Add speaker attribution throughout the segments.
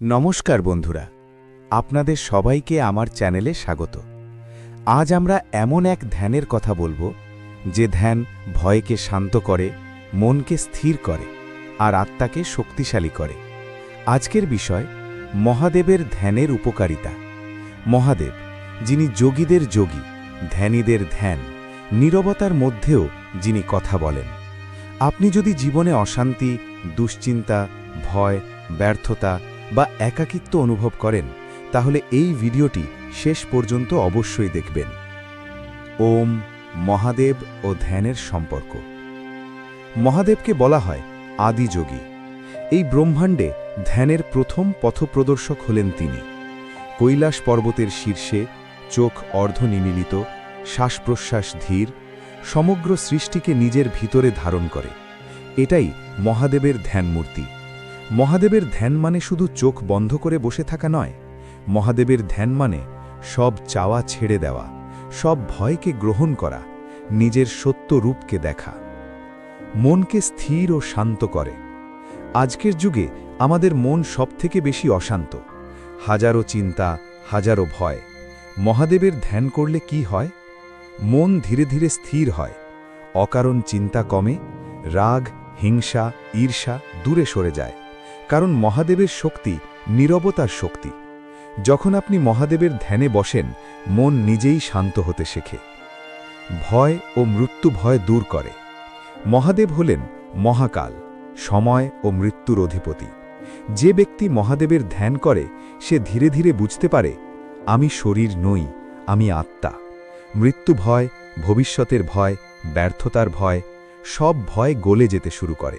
Speaker 1: নমস্কার বন্ধুরা, আপনাদের সবাইকে আমার চ্যানেলে স্বাগত। আজ আমরা এমন এক ধ্যানের কথা বলব, যে ধ্যান ভয়কে শান্ত করে, মনকে স্থির করে, আর আত্মাকে শক্তিশালী করে। আজকের বিষয়, মহাদেবের ধ্যানের উপকারিতা। মহাদেব, যিনি যোগীদের যোগী, ধ্যানীদের ধ্যান, নীরবতার মধ্যেও যিনি কথা বলেন। আপনি যদি জীবনে অশান্তি, দুশ্চিন্তা, ভয়, ব্যর্থতা বা একাকিত্ব অনুভব করেন, তাহলে এই ভিডিওটি শেষ পর্যন্ত অবশ্যই দেখবেন। ওম মহাদেব ও ধ্যানের সম্পর্ক। মহাদেবকে বলা হয় আদিযোগী। এই ব্রহ্মাণ্ডে ধ্যানের প্রথম পথপ্রদর্শক হলেন তিনি। কৈলাস পর্বতের শীর্ষে চোখ অর্ধনিমিলিত, শ্বাসপ্রশ্বাস ধীর, সমগ্র সৃষ্টিকে নিজের ভিতরে ধারণ করে। এটাই মহাদেবের ধ্যানমূর্তি। মহাদেবের ধ্যান মানে শুধু চোখ বন্ধ করে বসে থাকা নয়। মহাদেবের ধ্যান মানে সব চাওয়া ছেড়ে দেওয়া, সব ভয়কে গ্রহণ করা, নিজের সত্য রূপকে দেখা। মনকে স্থির ও শান্ত করে। আজকের যুগে আমাদের মন সবথেকে বেশি অশান্ত। হাজারো চিন্তা, হাজারো ভয়। মহাদেবের ধ্যান করলে কি হয়? মন ধীরে ধীরে স্থির হয়। অকারণ চিন্তা কমে, রাগ, হিংসা, ঈর্ষা দূরে সরে যায়। কারণ মহাদেবের শক্তি নীরবতার শক্তি। যখন আপনি মহাদেবের ধ্যানে বসেন, মন নিজেই শান্ত হতে শেখে। ভয় ও মৃত্যু ভয় দূর করে। মহাদেব হলেন মহাকাল, সময় ও মৃত্যুর অধিপতি। যে ব্যক্তি মহাদেবের ধ্যান করে, সে ধীরে ধীরে বুঝতে পারে, আমি শরীর নই, আমি আত্মা। মৃত্যু ভয়, ভবিষ্যতের ভয়, ব্যর্থতার ভয়, সব ভয় গলে যেতে শুরু করে।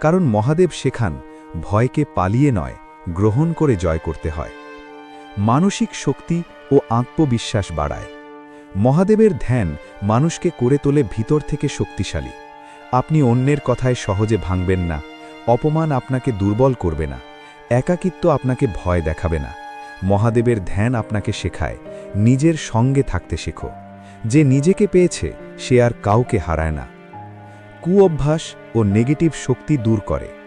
Speaker 1: কারণ মহাদেব শেখান ভয়কে পালিয়ে নয়, গ্রহণ করে জয় করতে হয়। মানসিক শক্তি ও আত্মবিশ্বাস বাড়ায়। মহাদেবের ধ্যান মানুষকে করে তোলে ভিতর থেকে শক্তিশালী। আপনি অন্যের কথায় সহজে ভাঙবেন না, অপমান আপনাকে দুর্বল করবে না, একাকিত্ব আপনাকে ভয় দেখাবে না। মহাদেবের ধ্যান আপনাকে শেখায়, নিজের সঙ্গে থাকতে শেখো। যে নিজেকে পেয়েছে, সে আর কাউকে হারায় না। কুঅভ্যাস ও নেগেটিভ শক্তি দূর করে।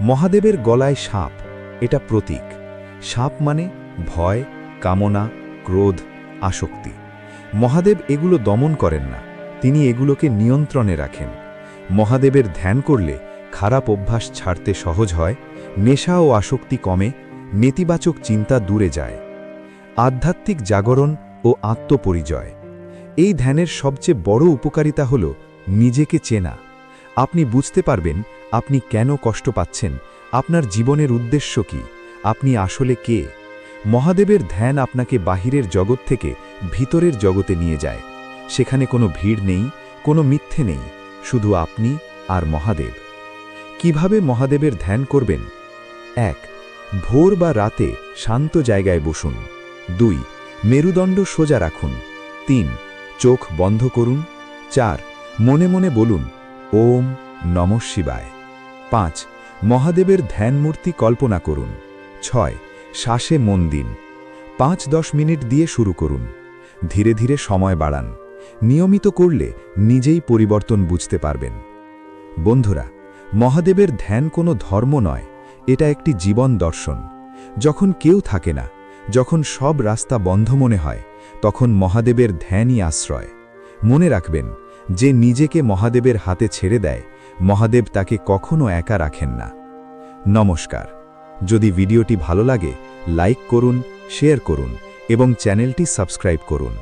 Speaker 1: মহাদেবের গলায় সাপ, এটা প্রতীক। সাপ মানে ভয়, কামনা, ক্রোধ, আসক্তি। মহাদেব এগুলো দমন করেন না, তিনি এগুলোকে নিয়ন্ত্রণে রাখেন। মহাদেবের ধ্যান করলে খারাপ অভ্যাস ছাড়তে সহজ হয়, নেশা ও আসক্তি কমে, নেতিবাচক চিন্তা দূরে যায়। আধ্যাত্মিক জাগরণ ও আত্মপরিচয়। এই ধ্যানের সবচেয়ে বড় উপকারিতা হল নিজেকে চেনা। আপনি বুঝতে পারবেন আপনি কেন কষ্ট পাচ্ছেন? আপনার জীবনের উদ্দেশ্য কি? আপনি আসলে কে? মহাদেবের ধ্যান আপনাকে বাহিরের জগৎ থেকে ভিতরের জগতে নিয়ে যায়। সেখানে কোনো ভিড় নেই, কোনো মিথ্যে নেই, শুধু আপনি আর মহাদেব। কীভাবে মহাদেবের ধ্যান করবেন? এক, ভোর বা রাতে শান্ত জায়গায় বসুন। দুই, মেরুদণ্ড সোজা রাখুন। তিন, চোখ বন্ধ করুন। চার, মনে মনে বলুন, ওম নম শিবায়। পাঁচ, মহাদেবের ধ্যানমূর্তি কল্পনা করুন। ছয়, শ্বাসে মন দিন। পাঁচ, দশ মিনিট দিয়ে শুরু করুন। ধীরে ধীরে সময় বাড়ান। নিয়মিত করলে নিজেই পরিবর্তন বুঝতে পারবেন। বন্ধুরা, মহাদেবের ধ্যান কোনো ধর্ম নয়, এটা একটি জীবন দর্শন। যখন কেউ থাকে না, যখন সব রাস্তা বন্ধ মনে হয়, তখন মহাদেবের ধ্যানই আশ্রয়। মনে রাখবেন, যে নিজেকে মহাদেবের হাতে ছেড়ে দেয় মহাদেব তাকে কখনো একা রাখেন না। নমস্কার। যদি ভিডিওটি ভালো লাগে, লাইক করুন, শেয়ার করুন এবং চ্যানেলটি সাবস্ক্রাইব করুন।